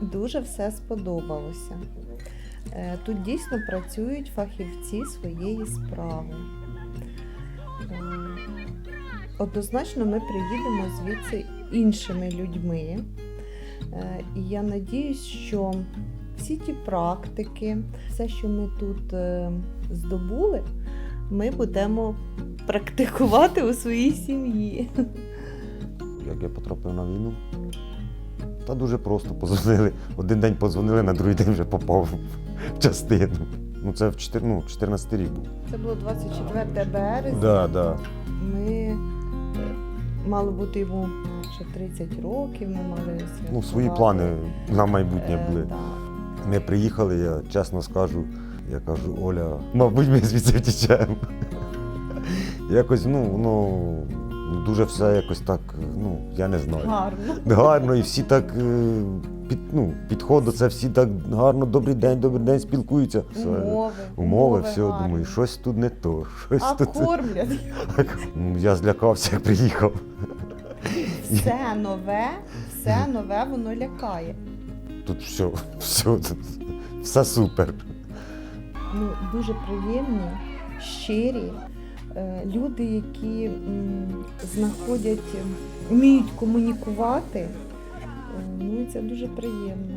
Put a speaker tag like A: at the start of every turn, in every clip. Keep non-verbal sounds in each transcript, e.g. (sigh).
A: дуже все сподобалося. Е, Тут дійсно працюють фахівці своєї справи. Е, Однозначно ми приїдемо звідси іншими людьми. Е, І я надіюсь, що всі ті практики, все, що ми тут здобули, ми будемо практикувати у своїй сім'ї.
B: Як я потрапив на війну, та дуже просто позвонили. Один день подзвонили, на другий день вже попав в частину. Ну, це в 4, ну, 14 рік був.
A: Це було 24 березня.
B: Да, да.
A: Ми е, мало бути йому ще 30 років, ми мали святкувати.
B: Ну, свої плани на майбутнє
A: Е,
B: були.
A: да.
B: Ми приїхали, я чесно скажу, я кажу, Оля, мабуть, ми звідси втічемо. Якось, ну, воно дуже все якось так, ну, я не знаю.
A: Гарно.
B: Гарно, і всі так е, під, ну, підход це, всі так гарно, добрий день, добрий день, спілкуються. Все.
A: Умови.
B: Умови, все,
A: гарні.
B: думаю, щось тут не то. Щось
A: А
B: тут.
A: кормлять. (laughs)
B: Ну, Я злякався, як приїхав.
A: Все нове, все нове, воно лякає.
B: Тут все, все, тут, все супер.
A: Ну, дуже приємні, щирі люди, які знаходять, вміють комунікувати. Е, Ну, і це дуже приємно.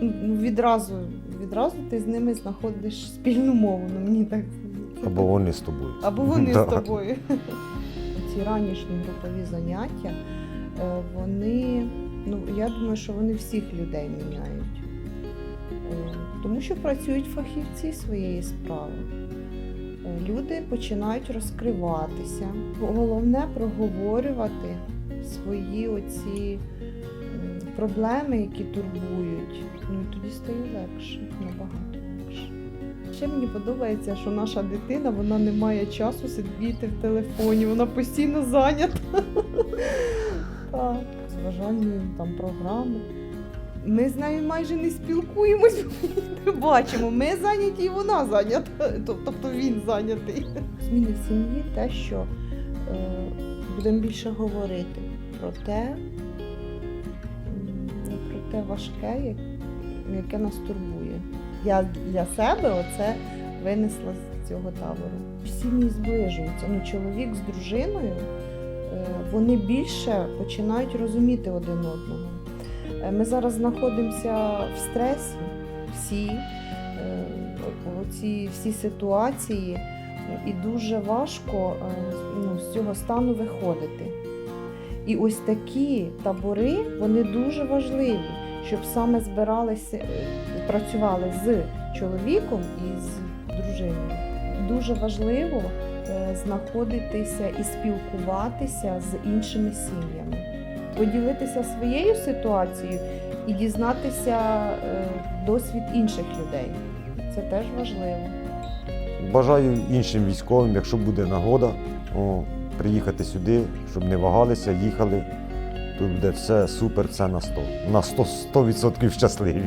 A: Ну, відразу, відразу ти з ними знаходиш спільну мову, ну мені так здається.
B: Або вони з тобою.
A: Або вони
B: Да.
A: з тобою. (laughs) Ці ранішні групові заняття, е, вони, ну я думаю, що вони всіх людей міняють. Е, Тому що працюють фахівці своєї справи. Люди починають розкриватися. Головне проговорювати свої оці проблеми, які турбують. Ну і тоді стає легше, набагато легше. Ще мені подобається, що наша дитина вона не має часу сидіти в телефоні, вона постійно зайнята. (laughs) Так, зважальні там програми. Ми з нею майже не спілкуємось, не (laughs) бачимо. Ми зайняті і вона зайнята, тобто він зайнятий. Зміни в сім'ї те, що е, будемо більше говорити про те, про те важке, яке нас турбує. Я для себе оце винесла з цього табору. Сім'ї зближуються. Ну, чоловік з дружиною е, вони більше починають розуміти один одного. Е, Ми зараз знаходимося в стресі, всі е, оці всі ситуації, і дуже важко е, ну, з цього стану виходити. І ось такі табори вони дуже важливі, щоб саме збиралися, працювали з чоловіком і з дружиною. Дуже важливо знаходитися і спілкуватися з іншими сім'ями, поділитися своєю ситуацією і дізнатися е, досвід інших людей. Це теж важливо.
B: Бажаю іншим військовим, якщо буде нагода, приїхати сюди, щоб не вагалися, їхали. Тут буде все супер, це на 100. На 100%, 100% щасливі.